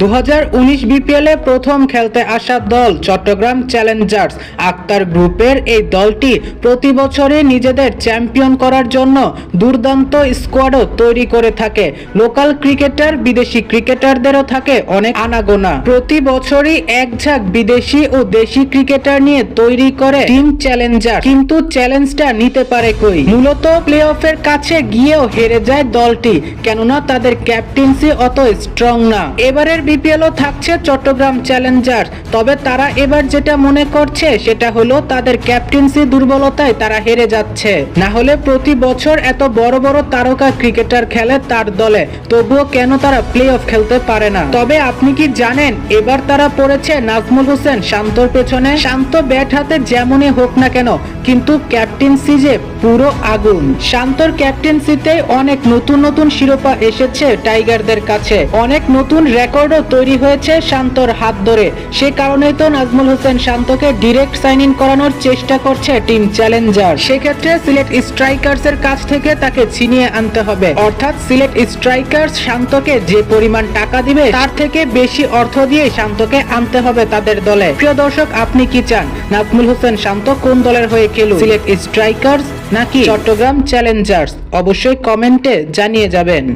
দু বিপিএল এ প্রথম খেলতে আসা দল চট্টগ্রাম চ্যালেঞ্জার্স। আক্তার গ্রুপের এই দলটি প্রতি বছরই নিজেদের চ্যাম্পিয়ন করার জন্য দুর্দান্ত স্কোয়াডও তৈরি করে থাকে। লোকাল ক্রিকেটার, বিদেশি ক্রিকেটারদেরও থাকে অনেক আনাগোনা। প্রতি বছরই এক ঝাঁক বিদেশি ও দেশি ক্রিকেটার নিয়ে তৈরি করে টিম চ্যালেঞ্জার। কিন্তু চ্যালেঞ্জটা নিতে পারে কই? মূলত প্লে অফের কাছে গিয়েও হেরে যায় দলটি, কেননা তাদের ক্যাপ্টেন্সি অত স্ট্রং না। এবারের বিপিএলও থাকছে চট্টগ্রাম চ্যালেঞ্জার্স তবে তারা এবার যেটা মনে করছে, সেটা হলো তাদের ক্যাপ্টেন্সি দুর্বলতায় তারা হেরে যাচ্ছে। না হলে প্রতি বছর এত বড় বড় তারকা ক্রিকেটার খেলে তার দলে, তবুও কেন তারা প্লে অফ খেলতে পারে না? তবে আপনি কি জানেন, এবার তারা পড়েছে নাজমুল হোসেন শান্তর পেছনে? শান্ত ব্যাট হাতে যেমনই হোক না কেন, কিন্তু ক্যাপ্টেন্সি যে পুরো আগুন। শান্তর ক্যাপ্টেন্সিতে অনেক নতুন নতুন শিরোপা এসেছে টাইগারদের কাছে। অনেক নতুন রেকর্ডও তৈরি হয়েছে শান্তর হাত ধরে। সে কারণেই তো নাজমুল হোসেন শান্তকে ডিরেক্ট সাইন ইন করানোর চেষ্টা করছে টিম চ্যালেঞ্জার। সেক্ষেত্রে সিলেট স্ট্রাইকার্স এর কাছ থেকে তাকে ছিনিয়ে আনতে হবে। অর্থাৎ সিলেট স্ট্রাইকার্স শান্তকে যে পরিমাণ টাকা দিবে, তার থেকে বেশি অর্থ দিয়ে শান্তকে আনতে হবে তাদের দলে। প্রিয় দর্শক, আপনি কি চান? নাজমুল হোসেন শান্ত কোন দলের হয়ে খেলুন সিলেট স্ট্রাইকার্স নাকি চট্টগ্রাম চ্যালেঞ্জার্স? অবশ্যই কমেন্টে জানিয়ে যাবেন।